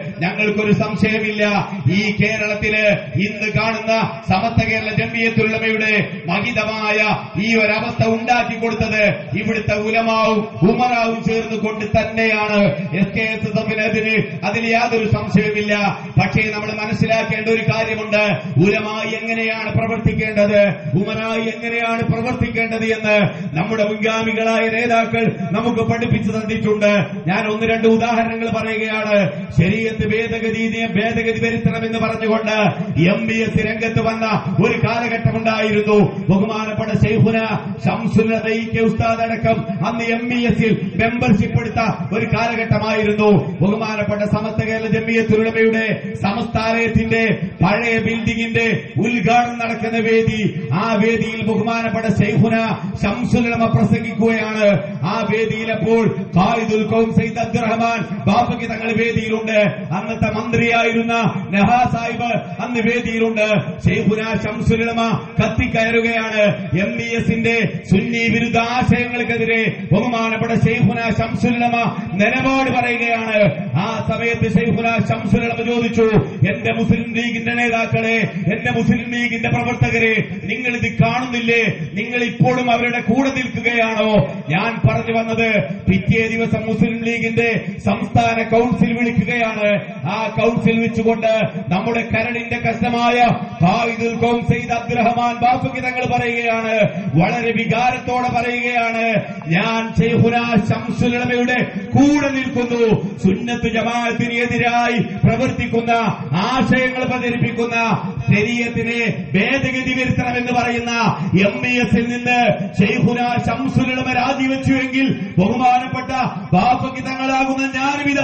ഞങ്ങൾക്കൊരു സംശയമില്ല. ഈ കേരളത്തിൽ ഇന്ന് കാണുന്ന സമസ്ത കേരള ജമ്മിയത്തുള്ളമയുടെ മഹിതമായ ഈ ഒരവസ്ഥ ഉണ്ടാക്കി കൊടുത്തത് ഇവിടുത്തെ ഉലമാവും ഉമറാവും ചേർന്ന് കൊണ്ട് തന്നെയാണ്. എസ് കെ എസ് എസ് എഫിനെതിരെ അതിൽ യാതൊരു സംശയമില്ല പക്ഷേ നമ്മൾ മനസ്സിലാക്കേണ്ട ഒരു കാര്യമുണ്ട്. ഉലമായി എങ്ങനെയാണ് പ്രവർത്തിക്കേണ്ടത്? ഉമറായി എങ്ങനെയാണ് പ്രവർത്തിക്കേണ്ടത് എന്ന് നമ്മുടെ മുൻഗാമികളായ നേതാക്കൾ നമുക്ക് പഠിപ്പിച്ചു തന്നിട്ടുണ്ട്. ഞാൻ ഒന്ന് രണ്ട് ഉദാഹരണങ്ങൾ പറയുകയാണ്. ശരീരത്ത് ഭേദഗതി ഭേദഗതി വരുത്തണമെന്ന് പറഞ്ഞുകൊണ്ട് എം ബി എസ് രംഗത്ത് വന്ന ഒരു കാലഘട്ടമുണ്ടായിരുന്നു ബഹുമാനപ്പെട്ട ഷെയ്ഖുന ഷംസുലൈക്ക് ഉസ്താദ് അടക്കം അന്ന് എം ബി എസിൽ മെമ്പർഷിപ്പ് എടുത്ത ഒരു കാലഘട്ടമായിരുന്നു. ബഹുമാനപ്പെട്ട സമസ്ത കേരള ജമ്മിയത്തുലമയുടെ സംസ്ഥാനത്തിന്റെ പഴയ ബിൽഡിംഗിന്റെ ഉദ്ഘാടനം നടക്കുന്ന വേദി. ആ വേദിയിൽ ബഹുമാനപ്പെട്ട ഷെയ്ഖുന ഷംസുലമ പ്രസംഗിക്കുകയാണ്. ആ വേദിയിൽ അപ്പോൾ ഖാലിദുൽ കൗം സയ്യിദ് അബ്ദുറഹ്മാൻ ബാപ്പയ്ക്ക് തങ്ങൾ വേദിയിലുണ്ട്. അന്നത്തെ മന്ത്രിയായിരുന്ന നെഹാ സാഹിബ് അന്ന് വേദിയിലുണ്ട്. ഷെയ്ഖുന ഷംസുലമ കത്തിക്കയറുകയാണ്. എം ഇ എസിന്റെ സുന്നി വിരുദ്ധ ആശയങ്ങൾക്കെതിരെ ബഹുമാനപ്പെട്ട ഷെയ്ഖുന ഷംസുലമ നിലപാട് പറയുകയാണ്. ആ സമയത്ത് ഷെയ്ഖുന ഷംസുലമ ചോദിച്ചു എന്റെ മുസ്ലിം ലീഗിന്റെ നേതാക്കളെ എന്റെ മുസ്ലിം ലീഗിന്റെ പ്രവർത്തകരെ നിങ്ങൾ ഇത് കാണുന്നില്ലേ? നിങ്ങൾ ഇപ്പോഴും അവരുടെ കൂടെ നിൽക്കുകയാണോ? ഞാൻ പറഞ്ഞു വന്നത് പിറ്റേ ദിവസം മുസ്ലിം ലീഗിന്റെ സംസ്ഥാന കൌൺസിൽ വിളിക്കുകയാണ്. ആ കൗൺസിൽ വെച്ചുകൊണ്ട് നമ്മുടെ കരടിന്റെ കഷ്ടമായ ഖായിദുൽ കോം സെയ്ദ് അബ്ദുറഹ്മാൻ ബാഫുക്ക് തങ്ങൾ പറയുകയാണ്. വളരെ വികാരത്തോടെ പറയുകയാണ്. ഞാൻ ഷെയ്ഖുന ശംസുലമയുടെ കൂടെ നിൽക്കുന്നു. സുന്നത്ത് ജമാഅത്തിന് എതിരായി പ്രവർത്തിക്കുന്ന ആശയങ്ങൾ പ്രചരിപ്പിക്കുന്ന ശരീരത്തിന് ഭേദഗതി വരുത്തണമെന്ന് പറയുന്ന എം ഇ എസിൽ നിന്ന് ഷെയ്ഖുന ശംസുലമ രാജിവെച്ചുവെങ്കിൽ ബഹുമാനപ്പെട്ട ബാപ്പയ്ക്ക് തങ്ങളാകുന്ന ഞാനുമിത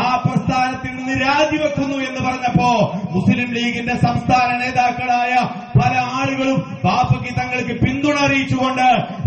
ആ പ്രസ്ഥാനത്തിൽ നിന്ന് രാജിവെക്കുന്നു എന്ന് പറഞ്ഞപ്പോ മുസ്ലിം ലീഗിന്റെ സംസ്ഥാന നേതാക്കളായ പല ആളുകളും ബാപ്പയ്ക്ക് തങ്ങൾക്ക് പിന്തുണ അറിയിച്ചുകൊണ്ട്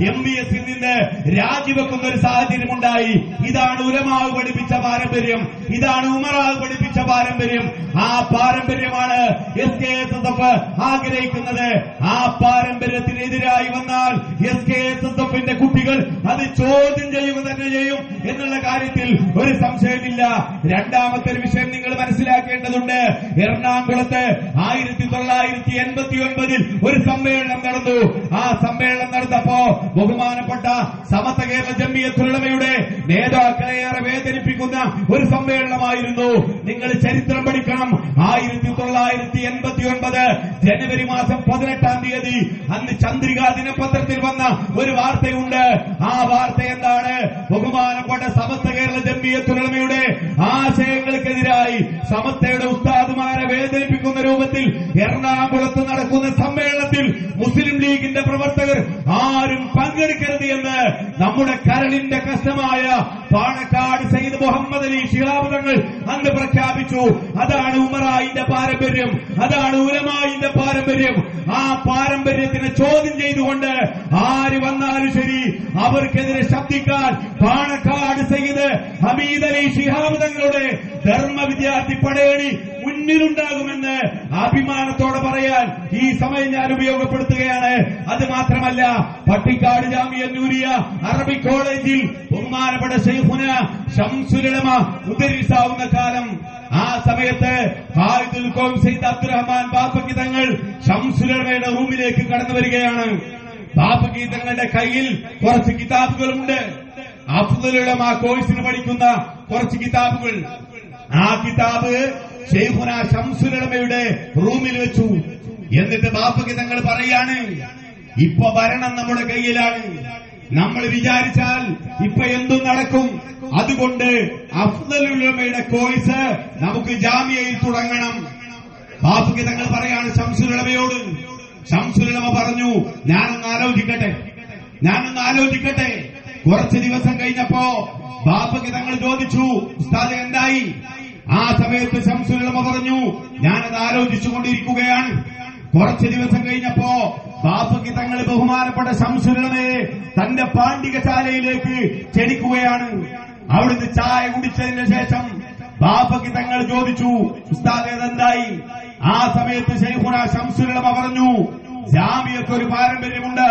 എം ബി എസിൽ നിന്ന് രാജിവെക്കുന്ന ഒരു സാഹചര്യമുണ്ടായി. ഇതാണ് ഉലമാവ് പഠിപ്പിച്ച പാരമ്പര്യം. ഇതാണ് ഉമറാവ് പഠിപ്പിച്ച പാരമ്പര്യം. ആ പാരമ്പര്യമാണ് S K S S F ആഗ്രഹിക്കുന്നത്. ആ പാരമ്പര്യത്തിനെതിരായി വന്നാൽ എസ് കെ എസ് എസ് എഫിന്റെ കുട്ടികൾ അത് ചോദ്യം ചെയ്യുക തന്നെ ചെയ്യും. എന്നുള്ള കാര്യത്തിൽ ഒരു സംശയമില്ല. രണ്ടാമത്തെ ഒരു വിഷയം നിങ്ങൾ മനസ്സിലാക്കേണ്ടതുണ്ട്. എറണാകുളത്ത് ആയിരത്തി തൊള്ളായിരത്തി എൺപത്തി ഒൻപതിൽ ഒരു സമ്മേളനം നടന്നു. ആ സമ്മേളനം നടന്നപ്പോ ബഹുമാനപ്പെട്ട സമത്ത കേരള ജമ്മിയത്തുള്ളവയുടെ നേതാക്കളെ ഏറെ വേദനിപ്പിക്കുന്ന ഒരു സമ്മേളനമായിരുന്നു. നിങ്ങൾ ചരിത്രം പഠിക്കണം. ആയിരത്തി തൊള്ളായിരത്തി എൺപത്തി ഒൻപത് ജനുവരി മാസം പതിനെട്ടാം തീയതി അന്ന് ചന്ദ്രിക ദിനപത്രത്തിൽ വന്ന ഒരു വാർത്തയുണ്ട്. ആ വാർത്ത എന്താണ്? ബഹുമാനപ്പെട്ട സമസ്ത കേരള ജമ്മിയത്തുലമയുടെ ആശയങ്ങൾക്കെതിരായി സമസ്തയുടെ ഉസ്താദുമാരെ വേദനിപ്പിക്കുന്ന രൂപത്തിൽ എറണാകുളത്ത് നടക്കുന്ന സമ്മേളനത്തിൽ മുസ്ലിം ലീഗിന്റെ പ്രവർത്തകർ ആരും പങ്കെടുക്കരുത് എന്ന് നമ്മുടെ കരളിന്റെ കഷ്ടമായ പാണക്കാട് സയ്യിദ് മുഹമ്മദ് അലി ഷിഹാബ് തങ്ങൾ അന്ന് പ്രഖ്യാപിച്ചു. അതാണ് ഉമറായിന്റെ പാരമ്പര്യം. അതാണ് ഉലമായിന്റെ പാരമ്പര്യം. ആ പാരമ്പര്യത്തിനെ ചോദ്യം ചെയ്തുകൊണ്ട് ആര് വന്നാലും ശരി അവർക്കെതിരെ ശബ്ദിക്കാൻ പാണക്കാട് സയ്യിദ് ഹമീദ് അലി ഷിഹാബ് തങ്ങളുടെ ധർമ്മ വിദ്യാർത്ഥി പടയണി മുന്നിലുണ്ടാകുമെന്ന് അഭിമാനത്തോടെ പറയാൻ ഈ സമയം ഞാൻ ഉപയോഗപ്പെടുത്തുകയാണ്. അത് മാത്രമല്ല പട്ടിക്കാട് ജാമിയ നൂരിയ അറബിക് കോളേജിൽ ബഹുമാനപ്പെട്ട ഷെയ്ഖുന ഷംസുലമ ഉദരിസാവുന്ന കാലം ആ സമയത്ത് ഖാലിദുൽ ഖൗം സെയ്ദ് അബ്ദുറഹ്മാൻ ബാപ്പക്കി തങ്ങൾ ഷംസുലമയുടെ റൂമിലേക്ക് കടന്നു വരികയാണ്. ബാപ്പക്കി തങ്ങളുടെ കയ്യിൽ കുറച്ച് കിതാബുകളുണ്ട്. അഫ്ദലുലമ കോഴ്സിന് പഠിക്കുന്ന കുറച്ച് കിതാബുകൾ. ആ കിതാബ് ഷെയ്ഖുന ഷംസുലമയുടെ റൂമിൽ വെച്ചു. എന്നിട്ട് ബാപ്പക്ക് തങ്ങൾ പറയാണ് ഇപ്പൊ ഭരണം നമ്മുടെ കയ്യിലാണ്. നമ്മൾ വിചാരിച്ചാൽ ഇപ്പൊ എന്തും നടക്കും. അതുകൊണ്ട് അഫ്ദലുലമയുടെ കോഴ്സ് നമുക്ക് ജാമ്യയിൽ തുടങ്ങണം. ബാപ്പുക്ക് തങ്ങൾ പറയാണ് ശംസുലമയോട് ശംസുലമ പറഞ്ഞു ഞാനൊന്ന് ആലോചിക്കട്ടെ. ഞാനൊന്ന് ആലോചിക്കട്ടെ. കുറച്ച് ദിവസം കഴിഞ്ഞപ്പോ ബാപ്പുക്ക് തങ്ങൾ ചോദിച്ചു ഉസ്താദ് എന്തായി? ആ സമയത്ത് ശംസുലമ പറഞ്ഞു ഞാനത് ആലോചിച്ചുകൊണ്ടിരിക്കുകയാണ്. കുറച്ച് ദിവസം കഴിഞ്ഞപ്പോ ബാപ്പയ്ക്ക് തങ്ങൾ ബഹുമാനപ്പെട്ട സംസുരണമേ തന്റെ പാണ്ഡികശാലയിലേക്ക് ക്ഷണിക്കുകയാണ് അവിടുന്ന് ചായ കുടിച്ചതിന് ശേഷം ബാപ്പയ്ക്ക് തങ്ങൾ ചോദിച്ചു ഉസ്താദ് ആ സമയത്ത് ശൈഖുന ശംസുരണമ പറഞ്ഞു ജാമ്യക്കൊരു പാരമ്പര്യമുണ്ട്.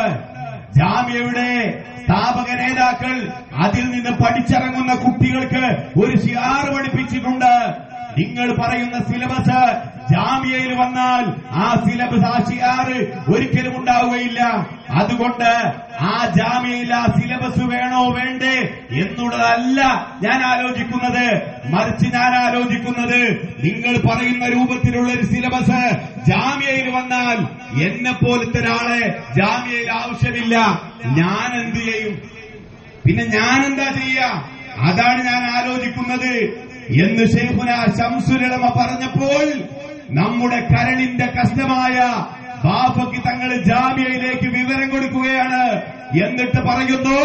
ജാമ്യയുടെ സ്ഥാപക നേതാക്കൾ അതിൽ നിന്ന് പഠിച്ചിറങ്ങുന്ന കുട്ടികൾക്ക് ഒരു ഷിയാർ പഠിപ്പിച്ചിട്ടുണ്ട്. നിങ്ങൾ പറയുന്ന സിലബസ് ജാമ്യയിൽ വന്നാൽ ആ സിലബസ് ആ ഒരിക്കലും ഉണ്ടാവുകയില്ല. അതുകൊണ്ട് ആ ജാമ്യയിൽ ആ സിലബസ് വേണോ വേണ്ടേ എന്നുള്ളതല്ല ഞാൻ ആലോചിക്കുന്നത്. മറിച്ച് ഞാൻ ആലോചിക്കുന്നത് നിങ്ങൾ പറയുന്ന രൂപത്തിലുള്ള ഒരു സിലബസ് ജാമ്യയിൽ വന്നാൽ എന്നെ പോലത്തെ ഒരാളെ ജാമ്യയിൽ ആവശ്യമില്ല. ഞാൻ എന്ത് ചെയ്യും? പിന്നെ ഞാൻ എന്താ ചെയ്യുക അതാണ് ഞാൻ ആലോചിക്കുന്നത്. എന്ന് ഷെയ്ഖുന ശംസുരളമ പറഞ്ഞപ്പോൾ നമ്മുടെ കരളിന്റെ കഷ്ടമായ ബാഫയ്ക്ക് തങ്ങൾ ജാമ്യയിലേക്ക് വിവരം കൊടുക്കുകയാണ്. എന്നിട്ട് പറയുന്നു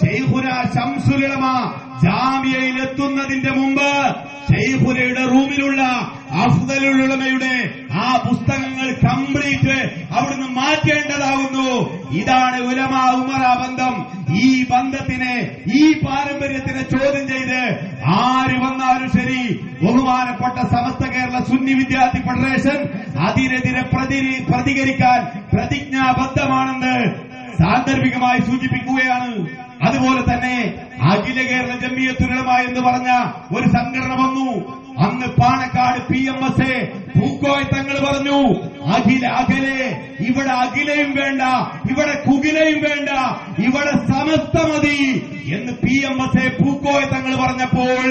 ഷെയ്ഖുന ശംസുലമ ജാമ്യയിലെത്തുന്നതിന്റെ മുമ്പ് ഷെയ്ഖുനയുടെ റൂമിലുള്ള അഫ്ദലുലമയുടെ ആ പുസ്തകങ്ങൾ കംപ്ലീറ്റ് അവിടുന്ന് മാറ്റേണ്ടതാകുന്നു. ഇതാണ് ഉലമ ഉമറ ബന്ധം. ഈ ബന്ധത്തിനെ ഈ പാരമ്പര്യത്തിനെ ചോദ്യം ചെയ്ത് ആര് വന്നാലും ശരി ബഹുമാനപ്പെട്ട സമസ്ത കേരള സുന്നി വിദ്യാർത്ഥി ഫെഡറേഷൻ അതിനെതിരെ പ്രതി- പ്രതികരിക്കാൻ പ്രതിജ്ഞാബദ്ധമാണെന്ന് സാന്ദർഭികമായി സൂചിപ്പിക്കുകയാണ്. അതുപോലെ തന്നെ അഖില കേരള ജമ്മിയത്തുലമ എന്ന് പറഞ്ഞ ഒരു സംഘടന വന്നു. അന്ന് Panakkad P M S A Pookoya Thangal പറഞ്ഞു അഖില അകലെ ഇവിടെ അഖിലയും വേണ്ട ഇവിടെ കുകിലയും വേണ്ട ഇവിടെ സമസ്ത മതി എന്ന് P M S A Pookoya Thangal പറഞ്ഞപ്പോൾ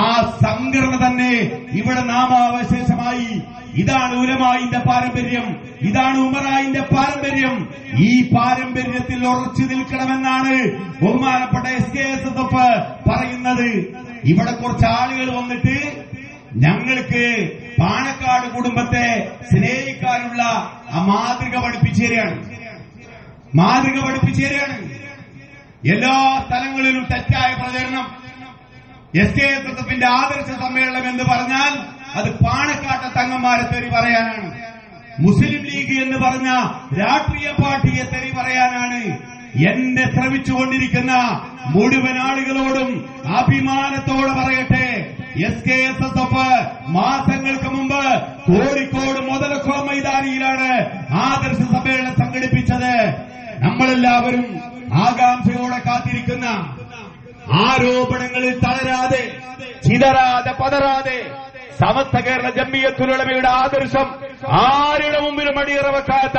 ആ സംഘടന തന്നെ ഇവിടെ നാമാവശേഷമായി ഇതാണ് ഉലമായിന്റെ പാരമ്പര്യം ഇതാണ് ഉമറായിന്റെ പാരമ്പര്യം ഈ പാരമ്പര്യത്തിൽ ഉറച്ചു നിൽക്കണമെന്നാണ് ബഹുമാനപ്പെട്ട S K S S F പറയുന്നത്. ഇവിടെ കുറച്ച് ആളുകൾ വന്നിട്ട് ഞങ്ങൾക്ക് പാണക്കാട് കുടുംബത്തെ സ്നേഹിക്കാനുള്ള ആ മാതൃക പഠിപ്പിച്ചു മാതൃക പഠിപ്പിച്ചു എല്ലാ സ്ഥലങ്ങളിലും തെറ്റായ പ്രചരണം. എസ് കെ എസ് എസ് എഫിന്റെ ആദർശ സമ്മേളനം എന്ന് പറഞ്ഞാൽ അത് പാണക്കാട്ടെ തങ്ങന്മാരെ തെറി പറയാനാണ്. മുസ്ലിം ലീഗ് എന്ന് പറഞ്ഞ രാഷ്ട്രീയ പാർട്ടിയെ തെറി പറയാനാണ് എന്നെ ശ്രമിച്ചുകൊണ്ടിരിക്കുന്ന മുഴുവൻ ആളുകളോടും അഭിമാനത്തോടെ പറയട്ടെ. S K S S F മാസങ്ങൾക്ക് മുമ്പ് കോഴിക്കോട് മുതലക്കോ മൈതാനിയിലാണ് ആദർശ സമ്മേളനം സംഘടിപ്പിച്ചത്. നമ്മളെല്ലാവരും ആകാംക്ഷയോടെ കാത്തിരിക്കുന്ന ആരോപണങ്ങളിൽ തളരാതെ ചിതരാതെ പതരാതെ സമസ്ത കേരള ജമ്മിയത്തുലമയുടെ ആദർശം ആരുടെ മുമ്പിലും അടിയറവക്കാത്ത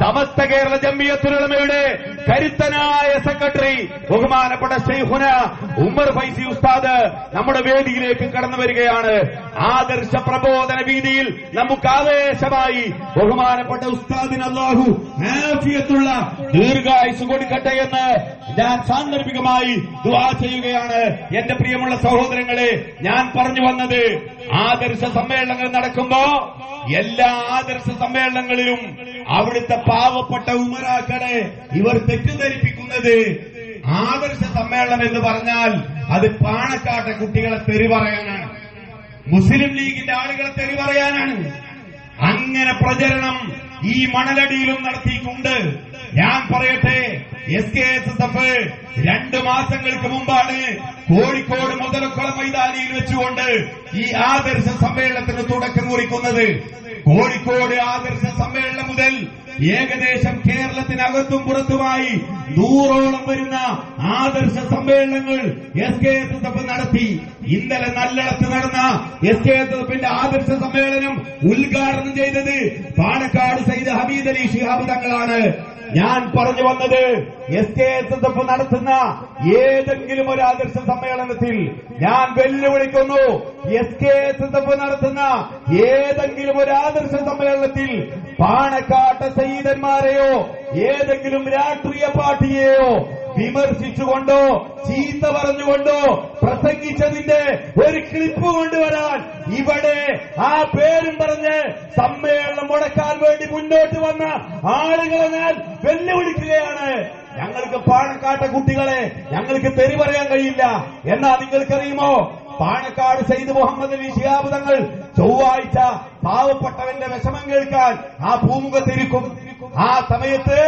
സമസ്ത കേരള ജമ്മിയത്തുലമയുടെ കരുത്തനായ സെക്രട്ടറി ബഹുമാനപ്പെട്ട ഷെയ്ഹുന ഉമർ ഫൈസി ഉസ്താദ് നമ്മുടെ വേദിയിലേക്ക് കടന്നു വരികയാണ്. ആദർശ പ്രബോധന വീതിയിൽ നമുക്ക് ആവേശമായി ബഹുമാനപ്പെട്ട ഉസ്താദിന് അള്ളാഹു ആഫിയത്തുള്ള ദീർഘായുസ് കൊടുക്കട്ടെ എന്ന് ഞാൻ സാന്ദർഭികമായി ദുവാ ചെയ്യുകയാണ്. എന്റെ പ്രിയമുള്ള സഹോദരങ്ങളെ ഞാൻ പറഞ്ഞു വന്നത് ആദർശ സമ്മേളനങ്ങൾ നടക്കുമ്പോ എല്ലാ ആദർശ സമ്മേളനങ്ങളിലും അവിടുത്തെ പാവപ്പെട്ട ഉമറാക്കളെ ഇവർ തെറ്റിദ്ധരിപ്പിക്കുന്നത് ആദർശ സമ്മേളനം എന്ന് പറഞ്ഞാൽ അത് പാണക്കാട്ടെ കുട്ടികളെ തെറി പറയാനാണ് മുസ്ലിം ലീഗിന്റെ ആളുകളെ തെറി പറയാനാണ് അങ്ങനെ പ്രചരണം ഈ മണലടിയിലും നടത്തിയിട്ടുണ്ട്. ഞാൻ പറയട്ടെ S K S S F രണ്ട് മാസങ്ങൾക്ക് മുമ്പാണ് കോഴിക്കോട് മുതലക്കുളം മൈതാനിയിൽ വെച്ചുകൊണ്ട് ഈ ആദർശ സമ്മേളനത്തിന് തുടക്കം കുറിക്കുന്നത്. കോഴിക്കോട് ആദർശ സമ്മേളനം മുതൽ ഏകദേശം കേരളത്തിനകത്തും പുറത്തുമായി നൂറോളം വരുന്ന ആദർശ സമ്മേളനങ്ങൾ S K S S F നടത്തി. ഇന്നലെ നല്ലടത്ത് നടന്ന എസ് കെ എസ് എഫിന്റെ ആദർശ സമ്മേളനം ഉദ്ഘാടനം ചെയ്തത് പാണക്കാട് സയ്യിദ് ഹമീദ് അലി ഷിഹാബ് തങ്ങളാണ്. ഞാൻ പറഞ്ഞു വന്നത് S K S S F നടത്തുന്ന ഏതെങ്കിലും ഒരു ആദർശ സമ്മേളനത്തിൽ ഞാൻ വെല്ലുവിളിക്കുന്നു. S K S S F നടത്തുന്ന ഏതെങ്കിലും ഒരു ആദർശ സമ്മേളനത്തിൽ പാണക്കാട്ട സയ്യിദന്മാരെയോ ഏതെങ്കിലും രാഷ്ട്രീയ പാർട്ടിയെയോ വിമർശിച്ചുകൊണ്ടോ ചീത്ത പറഞ്ഞുകൊണ്ടോ പ്രസംഗിച്ചതിന്റെ ഒരു ക്ലിപ്പ് കൊണ്ടുവരാൻ ഇവിടെ ആ പേരും പറഞ്ഞ് സമ്മേളനം മുടക്കാൻ വേണ്ടി മുന്നോട്ട് വന്ന ആളുകളെ ഞാൻ വെല്ലുവിളിക്കുകയാണ്. ഞങ്ങൾക്ക് പാണക്കാട്ട കുട്ടികളെ ഞങ്ങൾക്ക് തെറി പറയാൻ കഴിയില്ല. എന്നാ നിങ്ങൾക്കറിയുമോ? പാണക്കാട് സെയ്ദ് മുഹമ്മദ് അലി ശിഹാബ് തങ്ങൾ ചൊവ്വാഴ്ച പാവപ്പെട്ടവന്റെ വിഷമം കേൾക്കാൻ ആ ഭൂമുഖത്തിരിക്കും. ആ സമയത്ത്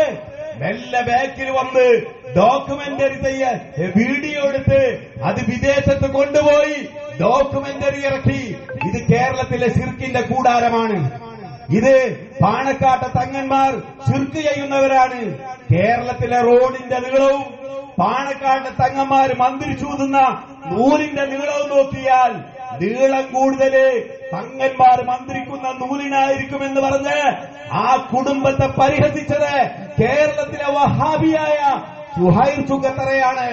മെല്ലെ ബാക്കിൽ വന്ന് ഡോക്യുമെന്ററി ചെയ്യാൻ വീഡിയോ എടുത്ത് അത് വിദേശത്ത് കൊണ്ടുപോയി ഡോക്യുമെന്ററി ഇറക്കി. ഇത് കേരളത്തിലെ സിർക്കിന്റെ കൂടാരമാണ്. ഇത് പാണക്കാട്ട തങ്ങന്മാർ സിർക്ക് ചെയ്യുന്നവരാണ്. കേരളത്തിലെ റോഡിന്റെ നീളവും പാണക്കാട് തങ്ങന്മാർ മന്ത്രിച്ചൂതുന്ന നൂലിന്റെ നീളവും നോക്കിയാൽ നീളം കൂടുതൽ തങ്ങന്മാർ മന്ത്രിക്കുന്ന നൂലിനായിരിക്കുമെന്ന് പറഞ്ഞ് ആ കുടുംബത്തെ പരിഹസിച്ചത് കേരളത്തിലെ വഹാബിയായ സുഹൈർ ചുങ്കത്തറയാണ്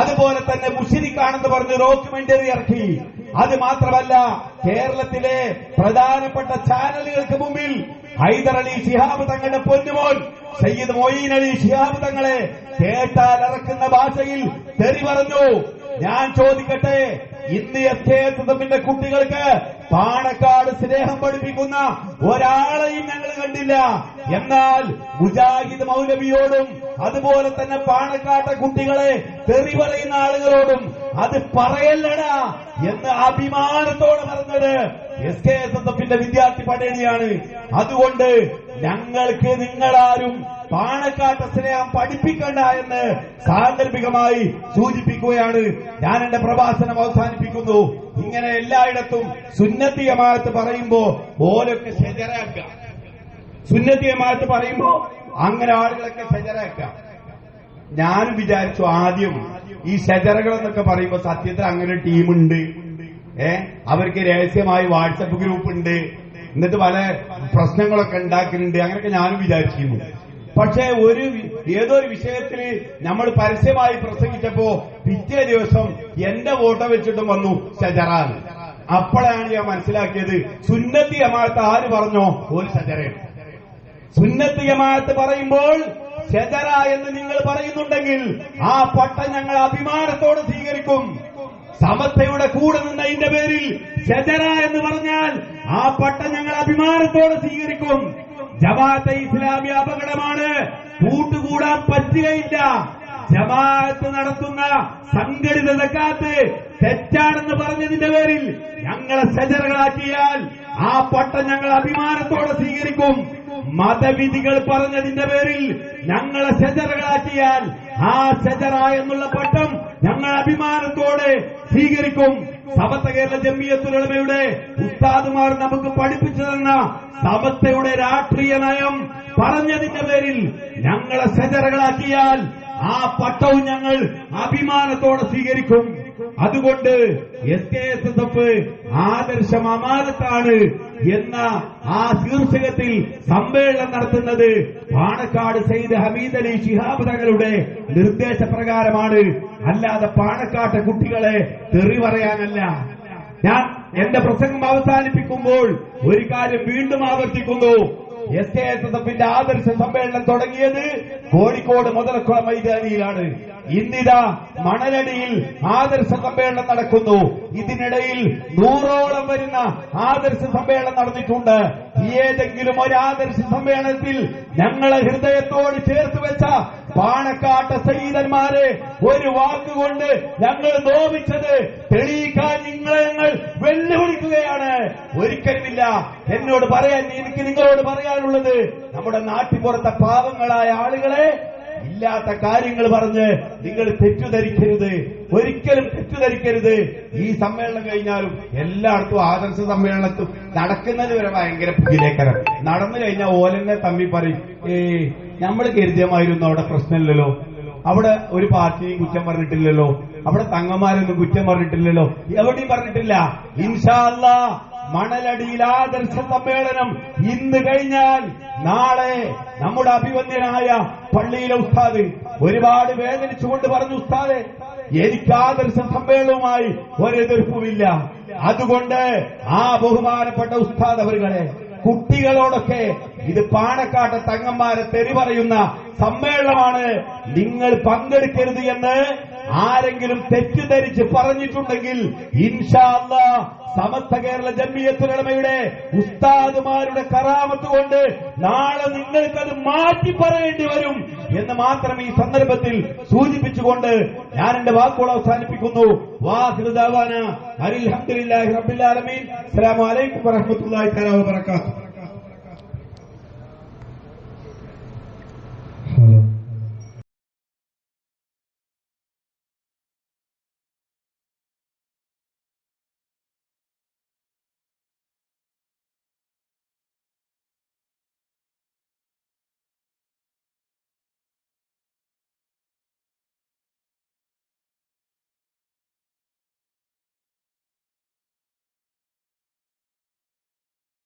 അതുപോലെ തന്നെ മുഷിരിക്കാണെന്ന് പറഞ്ഞ് ഡോക്യുമെന്ററി ഇറക്കി. അത് മാത്രമല്ല കേരളത്തിലെ പ്രധാനപ്പെട്ട ചാനലുകൾക്ക് മുമ്പിൽ ഹൈദർ അലി ഷിഹാബ് തങ്ങളുടെ പൊന്നുമോൻ സയ്യിദ് മൊയ്യീൻ അലി ഷിഹാബ് തങ്ങളെ കേട്ടാൽ ഇറക്കുന്ന ഭാഷയിൽ തെറി പറഞ്ഞു. ഞാൻ ചോദിക്കട്ടെ ഇന്ത്യ എഫിന്റെ കുട്ടികൾക്ക് പാണക്കാട് സ്നേഹം പഠിപ്പിക്കുന്ന ഒരാളെയും ഞങ്ങൾ കണ്ടില്ല. എന്നാൽ മുജാഹിദ് മൗലവിയോടും അതുപോലെ തന്നെ പാണക്കാട്ടെ കുട്ടികളെ തെറി പറയുന്ന ആളുകളോടും അത് പറയല്ലടാ എന്ന് അഭിമാനത്തോട് പറഞ്ഞത് എസ് കെ എസ് എസ് എഫിന്റെ വിദ്യാർത്ഥി പടേണിയാണ് അതുകൊണ്ട് ഞങ്ങൾക്ക് നിങ്ങളാരും പാണക്കാട്ട സ്നേഹം പഠിപ്പിക്കണ്ട എന്ന് സാങ്കല്പികമായി സൂചിപ്പിക്കുകയാണ്. ഞാൻ എന്റെ പ്രഭാഷണം അവസാനിപ്പിക്കുന്നു. ഇങ്ങനെ എല്ലായിടത്തും സുന്നത്തി ജമാഅത്ത് പറയുമ്പോ ഓരൊക്കെ ശജരാക്ക സുന്നത്തി ജമാഅത്ത് പറയുമ്പോ അങ്ങനെ ആളുകളൊക്കെ ശജരാക്ക ഞാൻ വിചാരിച്ചു ആദ്യം ഈ ശജറകൾ എന്നൊക്കെ പറയുമ്പോ സത്യത്തിൽ അങ്ങനെ ടീമുണ്ട്. ഏ? അവർക്ക് രഹസ്യമായി വാട്സപ്പ് ഗ്രൂപ്പ് ഉണ്ട് എന്നിട്ട് പല പ്രശ്നങ്ങളൊക്കെ ഉണ്ടാക്കുന്നുണ്ട് അങ്ങനെയൊക്കെ ഞാനും വിചാരിച്ചിരുന്നു. പക്ഷേ ഒരു ഏതൊരു വിഷയത്തിൽ നമ്മൾ പരസ്യമായി പ്രസംഗിച്ചപ്പോ പിറ്റേ ദിവസം എന്റെ ഫോട്ടോ വെച്ചിട്ടും വന്നു ഷജറാൻ. അപ്പോഴാണ് ഞാൻ മനസ്സിലാക്കിയത് സുന്നത്തി ജമാഅത്ത് ആര് പറഞ്ഞോ ഒരു ഷജറയാണ് സുന്നത്തി ജമാഅത്ത് പറയുമ്പോൾ ഷജറ എന്ന് നിങ്ങൾ പറയുന്നുണ്ടെങ്കിൽ ആ പട്ട ഞങ്ങൾ അഭിമാനത്തോടെ സ്വീകരിക്കും. സമസ്തയുടെ കൂടെ നിന്നതിന്റെ പേരിൽ ഷജറ എന്ന് പറഞ്ഞാൽ ആ പട്ട ഞങ്ങൾ അഭിമാനത്തോടെ സ്വീകരിക്കും. ജമാഅത്തെ ഇസ്ലാമി അപകടമാണ്. കൂട്ടുകൂടാൻ പറ്റുകയില്ല. ജമാഅത്ത് നടത്തുന്ന സംഘടിത സക്കാത്ത് തെറ്റാണെന്ന് പറഞ്ഞതിന്റെ പേരിൽ ഞങ്ങളെ സജറകളാക്കിയാൽ ആ പട്ടം ഞങ്ങൾ അഭിമാനത്തോടെ സ്വീകരിക്കും. മതവിധികൾ പറഞ്ഞതിന്റെ പേരിൽ ഞങ്ങളെ സെജറകളാക്കിയാൽ ആ സെജറ എന്നുള്ള പട്ടം ഞങ്ങൾ അഭിമാനത്തോടെ സ്വീകരിക്കും. സമസ്ത കേരള ജമ്മിയത്തുലമയുടെ ഉസ്താദുമാർ നമുക്ക് പഠിപ്പിച്ചു തന്ന സമസ്തയുടെ രാഷ്ട്രീയ നയം പറഞ്ഞതിന്റെ പേരിൽ ഞങ്ങളെ സെജറകളാക്കിയാൽ ആ പട്ടവും ഞങ്ങൾ അഭിമാനത്തോടെ സ്വീകരിക്കും. അതുകൊണ്ട് S K S S F ആദർശ അമാനത്താണ് എന്ന ആ ശീർഷകത്തിൽ സമ്മേളനം നടത്തുന്നത് പാണക്കാട് സെയ്ദ് ഹമീദ് അലി ശിഹാബ് തങ്ങളുടെ നിർദ്ദേശപ്രകാരമാണ്. അല്ലാതെ പാണക്കാട്ടെ കുട്ടികളെ തെറി പറയാനല്ല ഞാൻ എന്റെ പ്രസംഗം അവസാനിപ്പിക്കുമ്പോൾ ഒരു കാര്യം വീണ്ടും ആവർത്തിക്കുന്നു. എസ് കെ എസ് എസ് എഫിന്റെ ആദർശ സമ്മേളനം തുടങ്ങിയത് കോഴിക്കോട് മുതലക്കുളം മൈതാനിയിലാണ്. ഇന്നിതാ മണലടിയിൽ ആദർശ സമ്മേളനം നടക്കുന്നു. ഇതിനിടയിൽ നൂറോളം വരുന്ന ആദർശ സമ്മേളനം നടന്നിട്ടുണ്ട്. ഏതെങ്കിലും ഒരു ആദർശ സമ്മേളനത്തിൽ ഞങ്ങളെ ഹൃദയത്തോട് ചേർത്ത് വെച്ച പാണക്കാട്ട സൈതന്മാരെ ഒരു വാക്കുകൊണ്ട് ഞങ്ങൾ നോവിച്ചത് തെളിയിക്കാൻ നിങ്ങളെ ഞങ്ങൾ വെല്ലുവിളിക്കുകയാണ്. ഒരിക്കലുമില്ല. എന്നോട് പറയാൻ എനിക്ക് നിങ്ങളോട് പറയാനുള്ളത് നമ്മുടെ നാട്ടിൻപുറത്തെ പാവങ്ങളായ ആളുകളെ ഇല്ലാത്ത കാര്യങ്ങൾ പറഞ്ഞ് നിങ്ങൾ തെറ്റുധരിക്കരുത് ഒരിക്കലും തെറ്റുധരിക്കരുത് ഈ സമ്മേളനം കഴിഞ്ഞാലും എല്ലായിടത്തും ആദർശ സമ്മേളനത്തും നടക്കുന്നത് വരെ ഭയങ്കര പുതിലേക്കരം നടന്നു കഴിഞ്ഞാൽ ഓലെന്നെ തമ്മി പറയും ഏ നമ്മൾ കരുതിയമായിരുന്നു അവിടെ പ്രശ്നമില്ലല്ലോ. അവിടെ ഒരു പാർട്ടിയും കുറ്റം പറഞ്ഞിട്ടില്ലല്ലോ. അവിടെ തങ്ങന്മാരൊന്നും കുറ്റം പറഞ്ഞിട്ടില്ലല്ലോ. എവിടെയും പറഞ്ഞിട്ടില്ല. ഇൻഷാല്ല മണലടിയിൽ ആദർശ സമ്മേളനം ഇന്ന് കഴിഞ്ഞാൽ നാളെ നമ്മുടെ അഭിവന്ദ്യനായ പള്ളിയിലെ ഉസ്താദ് ഒരുപാട് വേദനിച്ചുകൊണ്ട് പറഞ്ഞു ഉസ്താദ് എനിക്ക് ആദർശ സമ്മേളനവുമായി ഒരെതിർപ്പുമില്ല അതുകൊണ്ട് ആ ബഹുമാനപ്പെട്ട ഉസ്താദ് അവരുകളെ കുട്ടികളോടൊക്കെ ഇത് പാണക്കാട്ടെ തങ്ങന്മാരെ തെറി പറയുന്ന സമ്മേളനമാണ്. നിങ്ങൾ പങ്കെടുക്കരുത് എന്ന് ആരെങ്കിലും തെറ്റിദ്ധരിച്ച് പറഞ്ഞിട്ടുണ്ടെങ്കിൽ ഇൻഷാല്ല സമസ്ത കേരള ജമ്മിയത്തുലമയുടെ ഉസ്താദുമാരുടെ കറാമത്ത് കൊണ്ട് നാളെ നിങ്ങൾക്കത് മാറ്റി പറയേണ്ടി വരും എന്ന് മാത്രം ഈ സന്ദർഭത്തിൽ സൂചിപ്പിച്ചുകൊണ്ട് ഞാൻ എന്റെ വാക്കുകൾ അവസാനിപ്പിക്കുന്നു. വാഹൃദാവാന അലഹദില്ലാഹി റബ്ബിൽ ആലമീൻ. അസ്സലാമു അലൈക്കും വറഹ്മത്തുള്ളാഹി തആല വബറകാതുഹു.